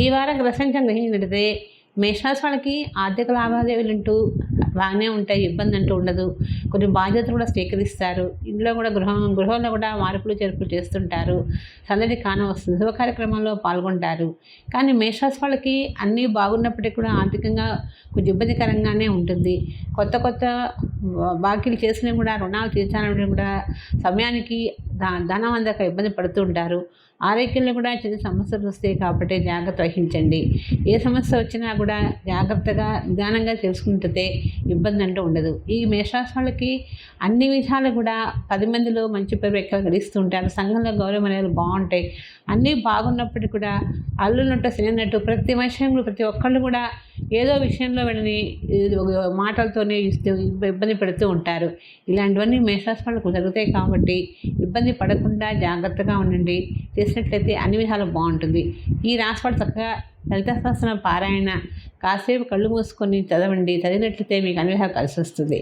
ఈ వారం గ్రహించం గ్రహించినట్లయితే మేషరాశి వాళ్ళకి ఆర్థిక లావాదేవీలు అంటూ బాగానే ఉంటాయి ఇబ్బంది అంటూ ఉండదు. కొన్ని బాధ్యతలు కూడా స్వీకరిస్తారు. ఇంట్లో కూడా గృహం గృహంలో కూడా మార్పులు చేర్పులు చేస్తుంటారు. సందడి కానం వస్తుంది. శుభ కార్యక్రమాల్లో పాల్గొంటారు. కానీ మేషరాశి వాళ్ళకి అన్నీ బాగున్నప్పటికీ కూడా ఆర్థికంగా కొంచెం ఇబ్బందికరంగానే ఉంటుంది. కొత్త కొత్త బాకీలు చేసినా కూడా రుణాలు తీర్చాలంటే కూడా సమయానికి ధనం అందక ఇబ్బంది పడుతూ ఉంటారు. ఆరోగ్యంలో కూడా చిన్న సమస్యలు వస్తాయి కాబట్టి జాగ్రత్త వహించండి. ఏ సమస్య వచ్చినా కూడా జాగ్రత్తగా నిదానంగా తెలుసుకుంటే ఇబ్బంది అంటూ ఉండదు. ఈ మేషరాశి వాళ్ళకి అన్ని విధాలు కూడా పది మందిలో మంచి పేరు ఎక్కువ గడిస్తూ ఉంటారు. సంఘంలో గౌరవం అనేది బాగుంటాయి. అన్నీ బాగున్నప్పటికీ కూడా అల్లున్నట్టు సినట్టు ప్రతి విషయంలో ప్రతి ఒక్కళ్ళు కూడా ఏదో విషయంలో వీళ్ళని మాటలతోనే ఇస్తూ ఇబ్బంది పెడుతూ ఉంటారు. ఇలాంటివన్నీ మేషరాశి వాళ్ళకు జరుగుతాయి కాబట్టి ఇబ్బంది పడకుండా జాగ్రత్తగా ఉండండి. చేసినట్లయితే అన్ని విధాలు బాగుంటుంది. ఈ రాశి వాళ్ళు చక్కగా లలిత సహస్రం పారాయణ కాసేపు కళ్ళు మూసుకొని చదవండి. చదివినట్లయితే మీకు అన్ని విధాలు కలిసి వస్తుంది.